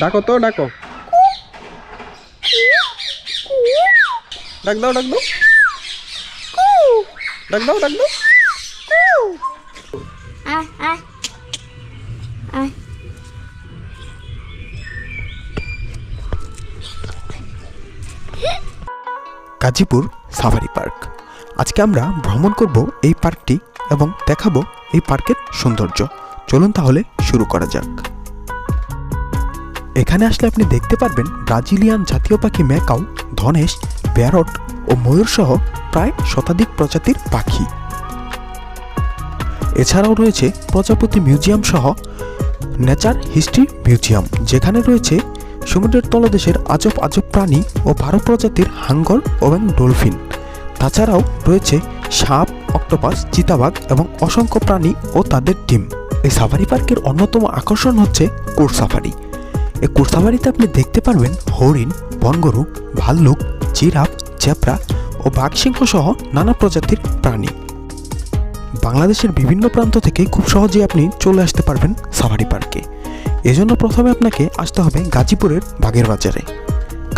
ডাকো তো, ডাকো। ডাক দাও ডাক দাও। ডাক দাও ডাক দাও। Gazipur safari park. আজকে আমরা ভ্রমণ করব এই পার্কটি এবং দেখাবো এই পার্কের সৌন্দর্য। চলুন তাহলে শুরু করা যাক। এখানে আসলে আপনি দেখতে পারবেন ব্রাজিলিয়ান জাতীয় পাখি ম্যাকাও, ধনেশ প্যারট ও ময়ূর সহ প্রায় শতাধিক প্রজাতির পাখি। এছাড়াও রয়েছে প্রজাপতি মিউজিয়াম সহ নেচার হিস্ট্রি মিউজিয়াম, যেখানে রয়েছে সমুদ্রের তলদেশের আজব আজব প্রাণী ও বারো প্রজাতির হাঙ্গর এবং ডলফিন। তাছাড়াও রয়েছে সাপ, অক্টোপাস, চিতাবাঘ এবং অসংখ্য প্রাণী ও তাদের টিম এই সাফারি পার্কের অন্যতম আকর্ষণ হচ্ছে কোর সাফারি। এই কোর সাফারিতে আপনি দেখতে পারবেন হরিণ, বনগরু, ভাল্লুক, জিরাফ, জেব্রা ও বাঘসিংহ সহ নানা প্রজাতির প্রাণী। বাংলাদেশের বিভিন্ন প্রান্ত থেকে খুব সহজেই আপনি চলে আসতে পারবেন সাফারি পার্কে। এজন্য প্রথমে আপনাকে আসতে হবে গাজীপুরের বাগের বাজারে।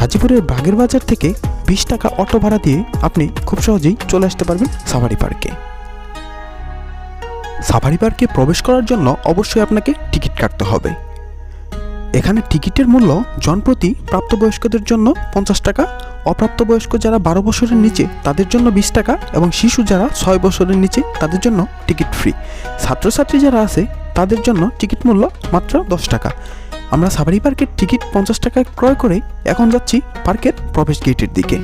গাজীপুরের বাগের বাজার থেকে বিশ টাকা অটো ভাড়া দিয়ে আপনি খুব সহজেই চলে আসতে পারবেন সাফারি পার্কে। সাফারি পার্কে প্রবেশ করার জন্য অবশ্যই আপনাকে টিকিট কাটতে হবে। এখানে টিকিটের মূল্য জনপ্রতি প্রাপ্তবয়স্কদের জন্য পঞ্চাশ টাকা, অপ্রাপ্তবয়স্ক যারা বারো বছরের নিচে তাদের জন্য বিশ টাকা এবং শিশু যারা ছয় বছরের নিচে তাদের জন্য টিকিট ফ্রি। ছাত্রছাত্রী যারা আছে তাদের জন্য টিকিট মূল্য মাত্র দশ টাকা। আমরা সাফারি পার্কের টিকিট পঞ্চাশ টাকায় ক্রয় করে এখন যাচ্ছি পার্কের প্রবেশ গেটের দিকে।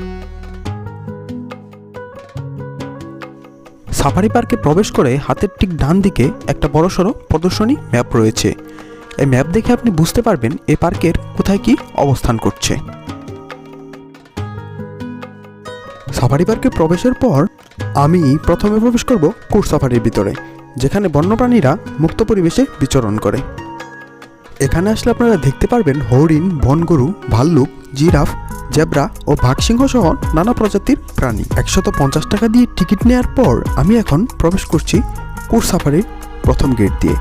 সাফারি পার্কে প্রবেশ করে হাতের ঠিক ডান দিকে একটা বড়সড় প্রদর্শনী ম্যাপ রয়েছে। এই ম্যাপ দেখে আপনি বুঝতে পারবেন এই পার্কের কোথায় কি অবস্থান করছে। সাফারি পার্কে প্রবেশের পর আমি প্রথমে প্রবেশ করব কোর সাফারির ভিতরে, যেখানে বন্যপ্রাণীরা মুক্ত পরিবেশে বিচরণ করে। এখানে আসলে আপনারা দেখতে পারবেন হরিণ, বনগরু, ভাল্লুক, জিরাফ, জেব্রা ও বাঘসিংহ সহ নানা প্রজাতির প্রাণী। একশত পঞ্চাশ টাকা দিয়ে টিকিট নেওয়ার পর আমি এখন প্রবেশ করছি কোর সাফারির প্রথম গেট দিয়ে।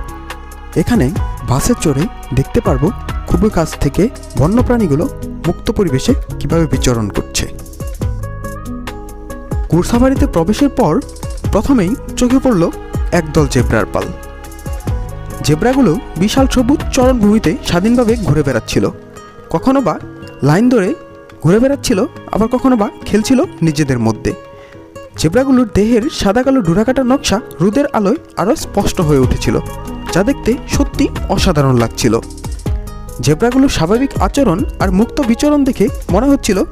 এখানে বাসে চড়ে দেখতে পারব খুবই কাছ থেকে বন্যপ্রাণীগুলো মুক্ত পরিবেশে কীভাবে বিচরণ করছে। কোর সাফারিতে প্রবেশের পর প্রথমেই চোখে পড়ল একদল জেব্রার পাল। জেব্রাগুলো বিশাল সবুজ চরণভূমিতে স্বাধীনভাবে ঘুরে বেড়াচ্ছিল। কখনো বা লাইন ধরে ঘুরে বেড়াচ্ছিল, আবার কখনো বা খেলছিল নিজেদের মধ্যে। জেব্রাগুলোর দেহের সাদা কালো ডোরাকাটা নকশা রোদের আলোয় আরও স্পষ্ট হয়ে উঠেছিল। যা দেখতে সত্যি অসাধারণ লাগছিল। জেব্রাগুলোর স্বাভাবিক আচরণ আর মুক্ত বিচরণ দেখে মনে হচ্ছিল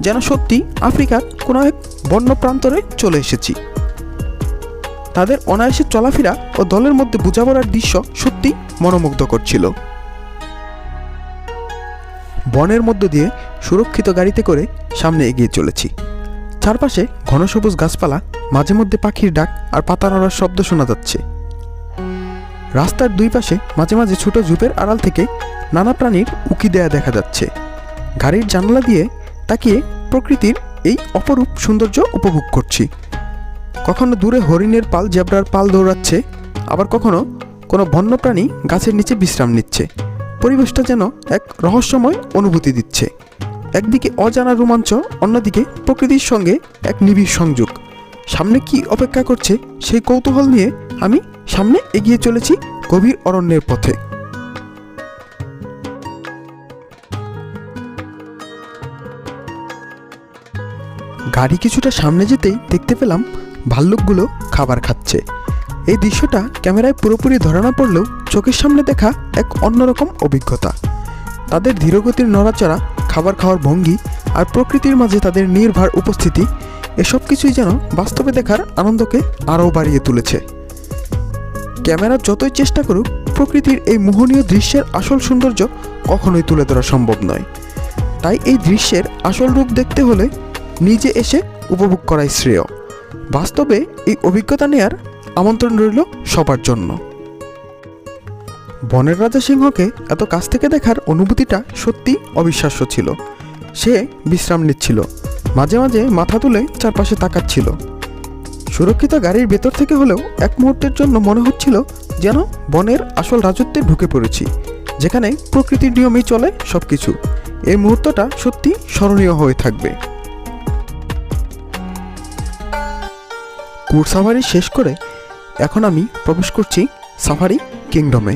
যেন সত্যি আফ্রিকার কোনো এক বন্য প্রান্তরে চলে এসেছি। তাদের অনায়াসে চলাফেরা ও দলের মধ্যে বোঝাপড়ার দৃশ্য সত্যি মনোমুগ্ধ করছিল। বনের মধ্য দিয়ে সুরক্ষিত গাড়িতে করে সামনে এগিয়ে চলেছি। চারপাশে ঘন সবুজ গাছপালা, মাঝে মধ্যে পাখির ডাক আর পাতা নড়ার শব্দ শোনা যাচ্ছে। রাস্তার দুই পাশে মাঝে মাঝে ছোট ঝুপের আড়াল থেকে নানা প্রাণীর উকি দেয়া দেখা যাচ্ছে। গাড়ির জানলা দিয়ে তাকিয়ে প্রকৃতির এই অপরূপ সৌন্দর্য উপভোগ করছি। কখনো দূরে হরিণের পাল, জেব্রার পাল দৌড়াচ্ছে, আবার কখনো কোনো বন্যপ্রাণী গাছের নিচে বিশ্রাম নিচ্ছে। পরিবেশটা যেন এক রহস্যময় অনুভূতি দিচ্ছে। একদিকে অজানা রোমাঞ্চ, অন্যদিকে প্রকৃতির সঙ্গে এক নিবিড় সংযোগ। সামনে কি অপেক্ষা করছে সেই কৌতূহল নিয়ে আমি সামনে এগিয়ে চলেছি গভীর অরণ্যের পথে। গাড়ি কিছুটা সামনে যেতেই দেখতে পেলাম ভাল্লুকগুলো খাবার খাচ্ছে। এই দৃশ্যটা ক্যামেরায় পুরোপুরি ধরা না পড়লেও চোখের সামনে দেখা এক অন্যরকম অভিজ্ঞতা। তাদের ধীরগতির নড়াচড়া, খাবার খাওয়ার ভঙ্গি আর প্রকৃতির মাঝে তাদের নির্ভার উপস্থিতি, এসব কিছুই যেন বাস্তবে দেখার আনন্দকে আরও বাড়িয়ে তুলেছে। ক্যামেরা যতই চেষ্টা করুক, প্রকৃতির এই মোহনীয় দৃশ্যের আসল সৌন্দর্য কখনোই তুলে ধরা সম্ভব নয়। তাই এই দৃশ্যের আসল রূপ দেখতে হলে নিজে এসে উপভোগ করাই শ্রেয়। বাস্তবে এই অভিজ্ঞতা নেয়ার আমন্ত্রণ রইল সবার জন্য। বনের রাজা সিংহকে এত কাছ থেকে দেখার অনুভূতিটা সত্যি অবিশ্বাস্য ছিল। সে বিশ্রাম নিচ্ছিল। মাঝে মাঝে মাথা তুলে চারপাশে তাকাচ্ছিল। সুরক্ষিত গাড়ির ভেতর থেকে হলেও এক মুহূর্তের জন্য মনে হচ্ছিল যেন বনের আসল রাজত্বে ঢুকে পড়েছি, যেখানে প্রকৃতির নিয়মেই চলে সব কিছু এই মুহূর্তটা সত্যি স্মরণীয় হয়ে থাকবে। কুর সাফারি শেষ করে এখন আমি প্রবেশ করছি সাফারি কিংডমে।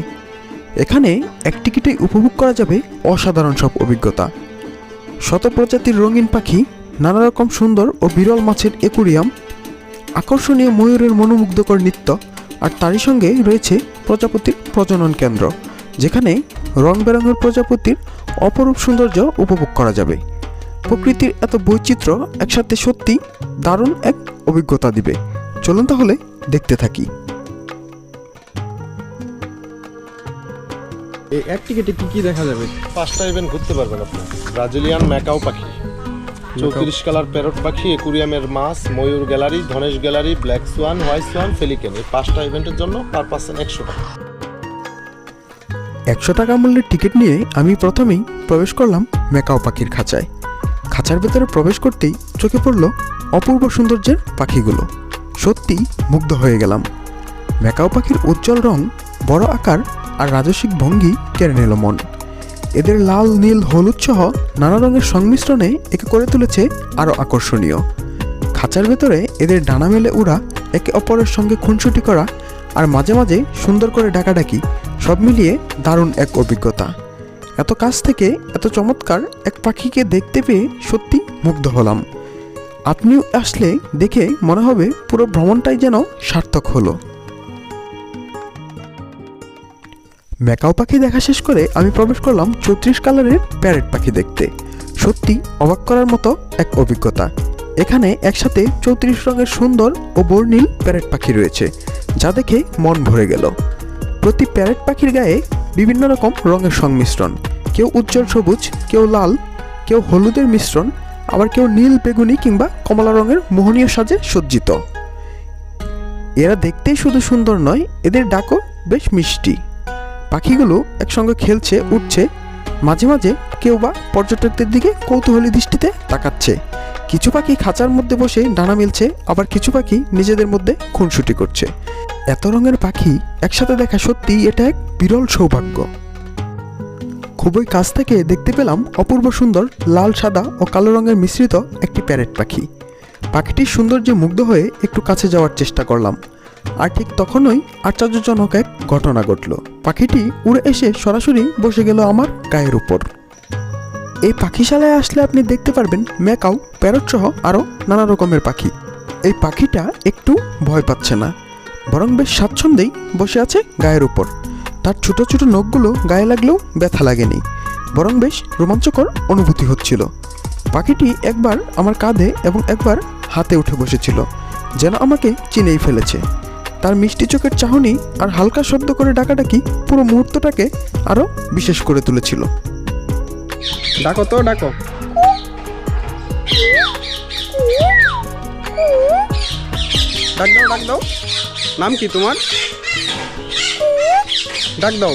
এখানে এক টিকিটে উপভোগ করা যাবে অসাধারণ সব অভিজ্ঞতা। শত প্রজাতির রঙিন পাখি, নানা রকম সুন্দর ও বিরল মাছের একুরিয়াম আকর্ষণীয় ময়ূরের মনোমুগ্ধকর নৃত্য আর তারই সঙ্গে রয়েছে প্রজাপতির প্রজনন কেন্দ্র যেখানে রং বেরঙের প্রজাপতির অপরূপ সৌন্দর্য উপভোগ করা যাবে। প্রকৃতির এত বৈচিত্র্য একসাথে সত্যি দারুণ এক অভিজ্ঞতা দিবে। চলুন তাহলে দেখতে থাকি। এই এক টিকিটে কি কি দেখা যাবে? পাঁচটা ইভেন্ট ঘুরতে পারবেন আপনি। ব্রাজিলিয়ান ম্যাকাও পাখি। চৌত্রিশ কালার প্যারট পাখি, একুরিয়ামের মাছ, ময়ূর গ্যালারি, ধনেশ gallery, black swan, white swan, pelican. এই পাঁচটা ইভেন্টের জন্য পার পার্সন একশো টাকা। একশো টাকা মূল্যের টিকিট নিয়ে আমি প্রথমেই প্রবেশ করলাম মেকাও পাখির খাঁচায়। খাঁচার ভেতরে প্রবেশ করতেই চোখে পড়ল অপূর্ব সৌন্দর্যের পাখিগুলো। সত্যি মুগ্ধ হয়ে গেলাম। মেকাও পাখির উজ্জ্বল রং, বড় আকার আর রাজস্বিক ভঙ্গি কেড়ে নিল মন। এদের লাল, নীল, হলুদ সহ নানা রঙের সংমিশ্রণে একে করে তুলেছে আরও আকর্ষণীয়। খাঁচার ভেতরে এদের ডানা মেলে উড়া, একে অপরের সঙ্গে খুনসুটি করা আর মাঝে মাঝে সুন্দর করে ডাকাডাকি, সব মিলিয়ে দারুণ এক অভিজ্ঞতা। এত কাছ থেকে এত চমৎকার এক পাখিকে দেখতে পেয়ে সত্যি মুগ্ধ হলাম। আপনিও আসলে দেখে মনে হবে পুরো ভ্রমণটাই যেন সার্থক হলো। ম্যাকাও পাখি দেখা শেষ করে আমি প্রবেশ করলাম চৌত্রিশ কালারের প্যারেট পাখি দেখতে। সত্যি অবাক করার মতো এক অভিজ্ঞতা। এখানে একসাথে চৌত্রিশ রঙের সুন্দর ও বর্ণিল প্যারেট পাখি রয়েছে, যা দেখে মন ভরে গেল। প্রতি প্যারেট পাখির গায়ে বিভিন্ন রকম রঙের সংমিশ্রণ। কেউ উজ্জ্বল সবুজ, কেউ লাল, কেউ হলুদের মিশ্রণ, আবার কেউ নীল, বেগুনি কিংবা কমলা রঙের মোহনীয় সাজে সজ্জিত। এরা দেখতেই শুধু সুন্দর নয়, এদের ডাকও বেশ মিষ্টি। পাখিগুলো একসঙ্গে খেলছে, উঠছে। মাঝে মাঝে কেউ বা পর্যটকদের দিকে কৌতূহলী দৃষ্টিতে তাকাচ্ছে। কিছু পাখি খাঁচার মধ্যে বসে ডানা মেলছে, আবার কিছু পাখি নিজেদের মধ্যে খুনসুটি করছে। এত রঙের পাখি একসাথে দেখা সত্যি এটা এক বিরল সৌভাগ্য। খুবই কাছ থেকে দেখতে পেলাম অপূর্ব সুন্দর লাল, সাদা ও কালো রঙের মিশ্রিত একটি প্যারেট পাখি। পাখিটির সৌন্দর্যে মুগ্ধ হয়ে একটু কাছে যাওয়ার চেষ্টা করলাম। আর ঠিক তখনই আশ্চর্যজনক এক ঘটনা ঘটল। পাখিটি উড়ে এসে সরাসরি বসে গেল আমার গায়ের উপর। এই পাখিশালায় আসলে আপনি দেখতে পারবেন ম্যাকাও, প্যারট সহ আরও নানা রকমের পাখি। এই পাখিটা একটু ভয় পাচ্ছে না, বরং বেশ স্বাচ্ছন্দ্যেই বসে আছে গায়ের উপর। তার ছোট ছোট নখগুলো গায়ে লাগলেও ব্যথা লাগেনি, বরং বেশ রোমাঞ্চকর অনুভূতি হচ্ছিল। পাখিটি একবার আমার কাঁধে এবং একবার হাতে উঠে বসেছিল, যেন আমাকে চিনেই ফেলেছে। তার মিষ্টি চোখের চাহনি আর হালকা শব্দ করে ডাকাডাকি পুরো মুহূর্তটাকে আরও বিশেষ করে তুলেছিল। ডাকো তো, ডাকো। ডাক দাও ডাক দাও। নাম কি তোমার? ডাক দাও।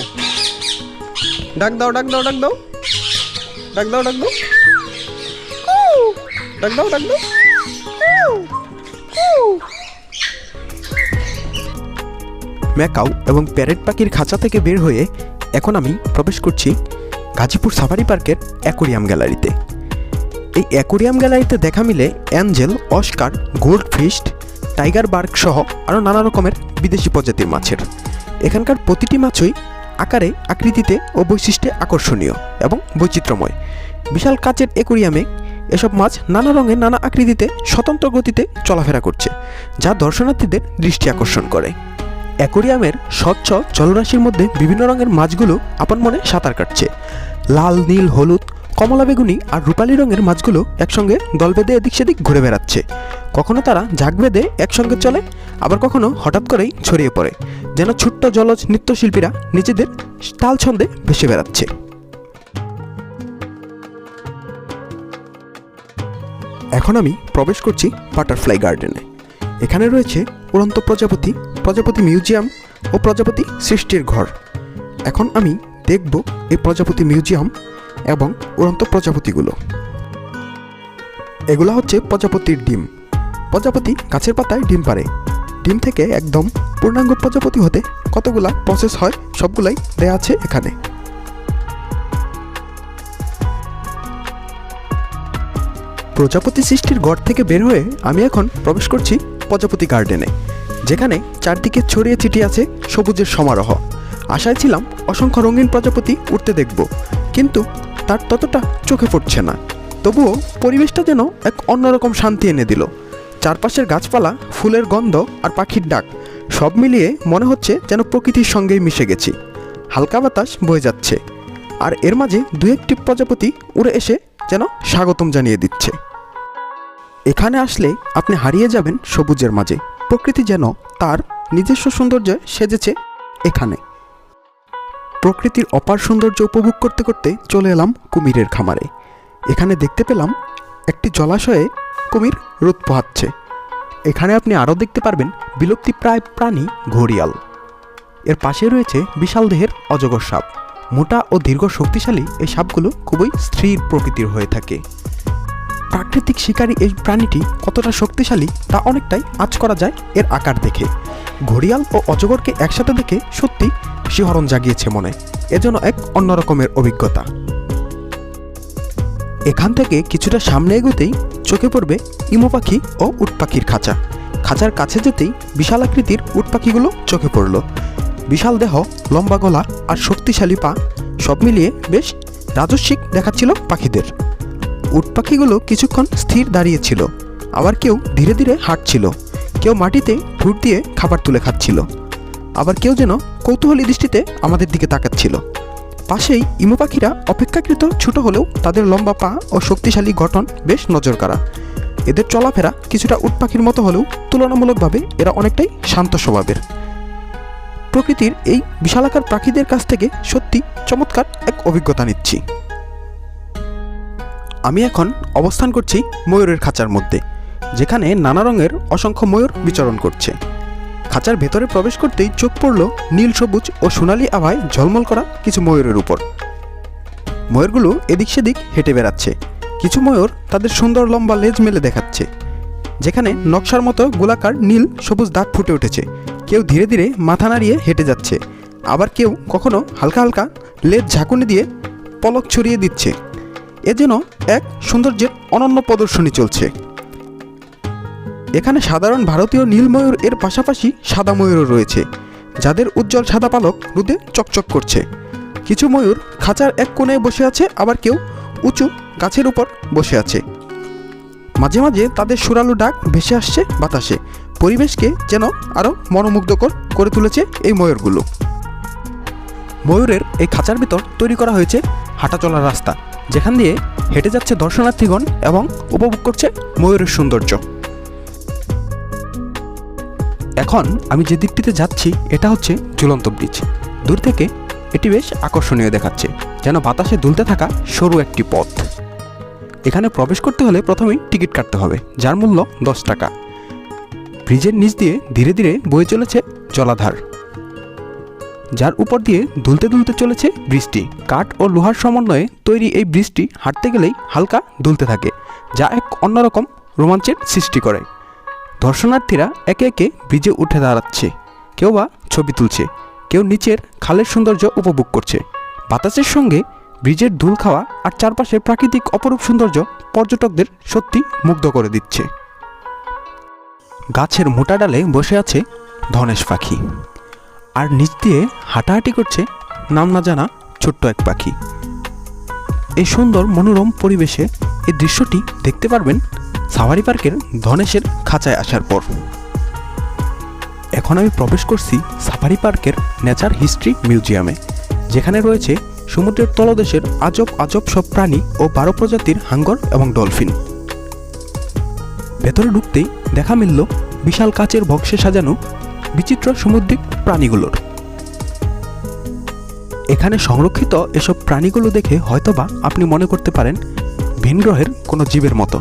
ডাক দাও ডাক দাও ডাক দাও। ডাক দাও ডাক দাও। ডাক দাও ডাক দাও। ম্যাকাও এবং প্যারেট পাখির খাঁচা থেকে বের হয়ে এখন আমি প্রবেশ করছি গাজীপুর সাফারি পার্কের অ্যাকোরিয়াম গ্যালারিতে। এই অ্যাকোরিয়াম গ্যালারিতে দেখা মিলে angel, oscar gold fish tiger barb সহ আরও নানা রকমের বিদেশি প্রজাতির মাছের। এখানকার প্রতিটি মাছই আকারে, আকৃতিতে ও বৈশিষ্ট্যে আকর্ষণীয় এবং বৈচিত্র্যময়। বিশাল কাচের অ্যাকোরিয়ামে এসব মাছ নানা রঙে, নানা আকৃতিতে স্বতন্ত্র গতিতে চলাফেরা করছে, যা দর্শনার্থীদের দৃষ্টি আকর্ষণ করে। অ্যাকোরিয়ামের স্বচ্ছ জলরাশির মধ্যে বিভিন্ন রঙের মাছগুলো আপন মনে সাঁতার কাটছে। লাল, নীল, হলুদ, কমলা বেগুনি আর রূপালী রঙের মাছগুলো একসঙ্গে দল বেঁধে এদিক সেদিক ঘুরে বেড়াচ্ছে। কখনো তারা ঝাঁক বেঁধে একসঙ্গে চলে, আবার কখনো হঠাৎ করেই ছড়িয়ে পড়ে, যেন ছোট্ট জলজ নৃত্যশিল্পীরা নিজেদের তাল ছন্দে ভেসে বেড়াচ্ছে। এখন আমি প্রবেশ করছি বাটারফ্লাই গার্ডেনে। এখানে রয়েছে উড়ন্ত প্রজাপতি প্রজাপতি মিউজিয়াম ও প্রজাপতি সৃষ্টির ঘর। এখন আমি দেখব এই প্রজাপতি মিউজিয়াম এবং উড়ন্ত প্রজাপতিগুলো। এগুলো হচ্ছে প্রজাপতির ডিম। প্রজাপতি গাছের পাতায় ডিম পারে ডিম থেকে একদম পূর্ণাঙ্গ প্রজাপতি হতে কতগুলা প্রসেস হয় সবগুলাই দেয়া আছে এখানে। প্রজাপতি সৃষ্টির ঘর থেকে বের হয়ে আমি এখন প্রবেশ করছি প্রজাপতি গার্ডেনে, যেখানে চারদিকে ছড়িয়ে ছিটিয়ে আছে সবুজের সমারোহ। আশায় ছিলাম অসংখ্য রঙিন প্রজাপতি উঠতে দেখব, কিন্তু তার ততটা চোখে পড়ছে না। তবুও পরিবেশটা যেন এক অন্যরকম শান্তি এনে দিল। চারপাশের গাছপালা, ফুলের গন্ধ আর পাখির ডাক, সব মিলিয়ে মনে হচ্ছে যেন প্রকৃতির সঙ্গেই মিশে গেছি। হালকা বাতাস বয়ে যাচ্ছে, আর এর মাঝে দু একটি প্রজাপতি উড়ে এসে যেন স্বাগতম জানিয়ে দিচ্ছে। এখানে আসলে আপনি হারিয়ে যাবেন সবুজের মাঝে। প্রকৃতি যেন তার নিজস্ব সৌন্দর্যে সেজেছে এখানে। প্রকৃতির অপার সৌন্দর্য উপভোগ করতে করতে চলে এলাম কুমিরের খামারে। এখানে দেখতে পেলাম একটি জলাশয়ে কুমির রোদ পোহাচ্ছে। এখানে আপনি আরও দেখতে পারবেন বিলুপ্তি প্রায় প্রাণী ঘড়িয়াল। এর পাশে রয়েছে বিশাল দেহের অজগর সাপ। মোটা ও দীর্ঘ শক্তিশালী এই সাপগুলো খুবই স্থির প্রকৃতির হয়ে থাকে। প্রাকৃতিক শিকারী এই প্রাণীটি কতটা শক্তিশালী তা অনেকটাই আঁচ করা যায় এর আকার দেখে। ঘড়িয়াল ও অজগরকে একসাথে দেখে সত্যি শিহরণ জাগিয়েছে মনে। এজন্য এক অন্যরকমের অভিজ্ঞতা। এখান থেকে কিছুটা সামনে এগোতেই চোখে পড়বে ইমো পাখি ও উট পাখির খাঁচা। খাঁচার কাছে যেতেই বিশাল আকৃতির উট পাখিগুলো চোখে পড়ল। বিশাল দেহ, লম্বা গলা আর শক্তিশালী পা সব মিলিয়ে বেশ রাজস্বিক দেখাচ্ছিল পাখিদের। উট পাখিগুলো কিছুক্ষণ স্থির দাঁড়িয়েছিল আবার কেউ ধীরে ধীরে হাঁটছিল। কেউ মাটিতে ঠুট দিয়ে খাবার তুলে খাচ্ছিল। আবার কেউ যেন কৌতূহলী দৃষ্টিতে আমাদের দিকে তাকাচ্ছিল। পাশেই ইমু পাখিরা অপেক্ষাকৃত ছোট হলেও তাদের লম্বা পা ও শক্তিশালী গঠন বেশ নজর কাড়া এদের চলাফেরা কিছুটা উট পাখির মতো হলেও তুলনামূলকভাবে এরা অনেকটাই শান্ত স্বভাবের। প্রকৃতির এই বিশালাকার পাখিদের কাছ থেকে সত্যি চমৎকার এক অভিজ্ঞতা নিচ্ছি। আমি এখন অবস্থান করছি ময়ূরের খাঁচার মধ্যে, যেখানে নানা রঙের অসংখ্য ময়ূর বিচরণ করছে। খাঁচার ভেতরে প্রবেশ করতেই চোখ পড়ল নীল সবুজ ও সোনালি আভায় ঝলমল করা কিছু ময়ূরের উপর। ময়ূরগুলো এদিক সেদিক হেঁটে বেড়াচ্ছে। কিছু ময়ূর তাদের সুন্দর লম্বা লেজ মেলে দেখাচ্ছে, যেখানে নকশার মতো গোলাকার নীল সবুজ দাগ ফুটে উঠেছে। কেউ ধীরে ধীরে মাথা নাড়িয়ে হেঁটে যাচ্ছে, আবার কেউ কখনো হালকা হালকা লেজ ঝাঁকুনি দিয়ে পলক ছড়িয়ে দিচ্ছে। এ যেন এক সৌন্দর্যের অনন্য প্রদর্শনী চলছে। এখানে সাধারণ ভারতীয় নীল ময়ূর এর পাশাপাশি সাদা ময়ূরও রয়েছে, যাদের উজ্জ্বল সাদা পালক রোদে চকচক করছে। কিছু ময়ূর খাঁচার এক কোণে বসে আছে, আবার কেউ উঁচু গাছের উপর বসে আছে। মাঝে মাঝে তাদের সুরালু ডাক ভেসে আসছে বাতাসে, পরিবেশকে যেন আরও মনোমুগ্ধকর করে তুলেছে এই ময়ূরগুলো। ময়ূরের এই খাঁচার ভিতর তৈরি করা হয়েছে হাঁটা চলার রাস্তা। যেখান দিয়ে হেঁটে যাচ্ছে দর্শনার্থীগণ এবং উপভোগ করছে ময়ূরের সৌন্দর্য। এখন আমি যে দিকটিতে যাচ্ছি, এটা হচ্ছে ঝুলন্ত ব্রিজ। দূর থেকে এটি বেশ আকর্ষণীয় দেখাচ্ছে, যেন বাতাসে দুলতে থাকা সরু একটি পথ। এখানে প্রবেশ করতে হলে প্রথমেই টিকিট কাটতে হবে, যার মূল্য দশ টাকা। ব্রিজের নিচ দিয়ে ধীরে ধীরে বয়ে চলেছে জলাধার। যার উপর দিয়ে দুলতে দুলতে চলেছে বৃষ্টি। কাঠ ও লোহার সমন্বয়ে তৈরি এই বৃষ্টি হাঁটতে গেলেই হালকা দুলতে থাকে, যা এক অন্যরকম রোমাঞ্চের সৃষ্টি করে। দর্শনার্থীরা একে একে ব্রিজে উঠে দাঁড়াচ্ছে, কেউ বা ছবি তুলছে, কেউ নিচের খালের সৌন্দর্য উপভোগ করছে। বাতাসের সঙ্গে ব্রিজের ধুল খাওয়া আর চারপাশের প্রাকৃতিক অপরূপ সৌন্দর্য পর্যটকদের সত্যি মুগ্ধ করে দিচ্ছে। গাছের মোটা ডালে বসে আছে ধনেশ পাখি। আর নিচ দিয়ে হাঁটাহাঁটি করছে নাম না জানা ছোট্ট এক পাখি। এই সুন্দর মনোরম পরিবেশে এই দৃশ্যটি দেখতে পারবেন সাফারি পার্কের ধনেশের খাঁচায় আসার পর। এখন আমি প্রবেশ করছি সাফারি পার্কের নেচার হিস্ট্রি মিউজিয়ামে, যেখানে রয়েছে সমুদ্রের তলদেশের আজব আজব সব প্রাণী ও বারো প্রজাতির হাঙ্গর এবং ডলফিন। ভেতরে ঢুকতেই দেখা মিলল বিশাল কাচের বক্সে সাজানো বিচিত্র সামুদ্রিক প্রাণীগুলোর। এখানে সংরক্ষিত এসব প্রাণীগুলো দেখে হয়তোবা আপনি মনে করতে পারেন, ভিন গ্রহের কোনো জীবের মতো।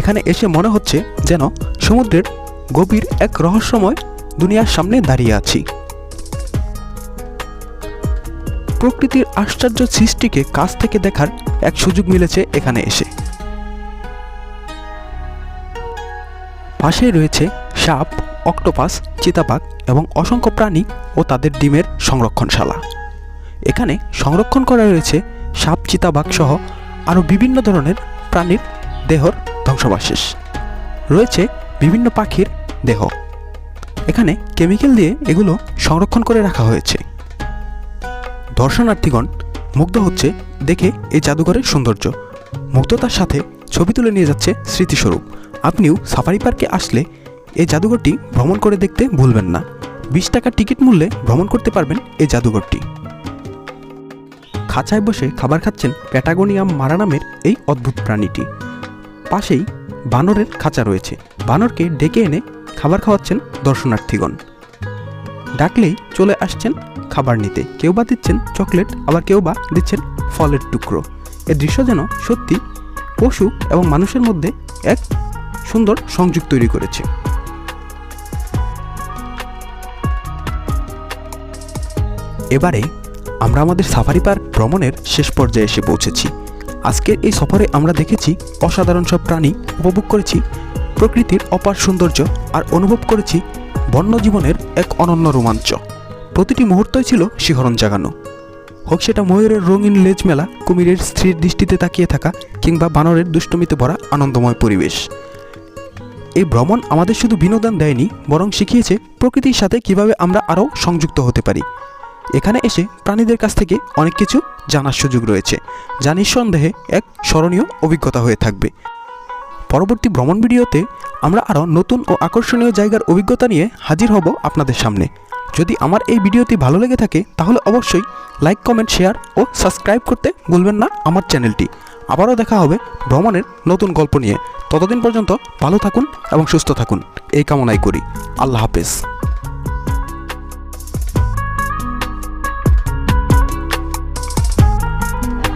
এখানে এসে মনে হচ্ছে যেন সমুদ্রের গভীর এক রহস্যময় দুনিয়ার সামনে দাঁড়িয়ে আছি। প্রকৃতির আশ্চর্য সৃষ্টিকে কাছ থেকে দেখার এক সুযোগ মিলেছে এখানে এসে। পাশেই রয়েছে সাপ, অক্টোপাস, চিতাবাঘ এবং অসংখ্য প্রাণী ও তাদের ডিমের সংরক্ষণশালা। এখানে সংরক্ষণ করা রয়েছে সাপ, চিতাবাঘ সহ আরও বিভিন্ন ধরনের প্রাণীর দেহর ধ্বংসাবশেষ। রয়েছে বিভিন্ন পাখির দেহ। এখানে কেমিক্যাল দিয়ে এগুলো সংরক্ষণ করে রাখা হয়েছে। দর্শনার্থীগণ মুগ্ধ হচ্ছে দেখে এই জাদুঘরের সৌন্দর্য। মুগ্ধতার সাথে ছবি তুলে নিয়ে যাচ্ছে স্মৃতিস্বরূপ। আপনিও সাফারি পার্কে আসলে এই জাদুঘরটি ভ্রমণ করে দেখতে ভুলবেন না। বিশ টাকা টিকিট মূল্যে ভ্রমণ করতে পারবেন এই জাদুঘরটি। খাঁচায় বসে খাবার খাচ্ছেন প্যাটাগোনিয়াম মারা নামের এই অদ্ভুত প্রাণীটি। পাশেই বানরের খাঁচা রয়েছে। বানরকে ডেকে এনে খাবার খাওয়াচ্ছেন দর্শনার্থীগণ। ডাকলেই চলে আসছেন খাবার নিতে। কেউ বা দিচ্ছেন চকলেট, আবার কেউ বা দিচ্ছেন ফলের টুকরো। এ দৃশ্য যেন সত্যি পশু এবং মানুষের মধ্যে এক সুন্দর সংযোগ তৈরি করেছে। এবারে আমরা আমাদের সাফারি পার্ক ভ্রমণের শেষ পর্যায়ে এসে পৌঁছেছি। আজকের এই সফরে আমরা দেখেছি অসাধারণ সব প্রাণী, উপভোগ করেছি প্রকৃতির অপার সৌন্দর্য আর অনুভব করেছি বন্য জীবনের এক অনন্য রোমাঞ্চ। প্রতিটি মুহূর্তই ছিল শিহরণ জাগানো। হোক সেটা ময়ূরের রঙিন লেজ মেলা, কুমিরের স্থির দৃষ্টিতে তাকিয়ে থাকা কিংবা বানরের দুষ্টমিতে ভরা আনন্দময় পরিবেশ। এই ভ্রমণ আমাদের শুধু বিনোদন দেয়নি, বরং শিখিয়েছে প্রকৃতির সাথে কীভাবে আমরা আরও সংযুক্ত হতে পারি। এখানে এসে প্রাণীদের কাছ থেকে অনেক কিছু জানার সুযোগ রয়েছে, যা নিঃসন্দেহে এক স্মরণীয় অভিজ্ঞতা হয়ে থাকবে। পরবর্তী ভ্রমণ ভিডিওতে আমরা আরও নতুন ও আকর্ষণীয় জায়গার অভিজ্ঞতা নিয়ে হাজির হব আপনাদের সামনে। যদি আমার এই ভিডিওটি ভালো লেগে থাকে, তাহলে অবশ্যই লাইক, কমেন্ট, শেয়ার ও সাবস্ক্রাইব করতে ভুলবেন না আমার চ্যানেলটি। আবারও দেখা হবে ভ্রমণের নতুন গল্প নিয়ে। ততদিন পর্যন্ত ভালো থাকুন এবং সুস্থ থাকুন। এই কামনাই করি। আল্লাহ হাফেজ।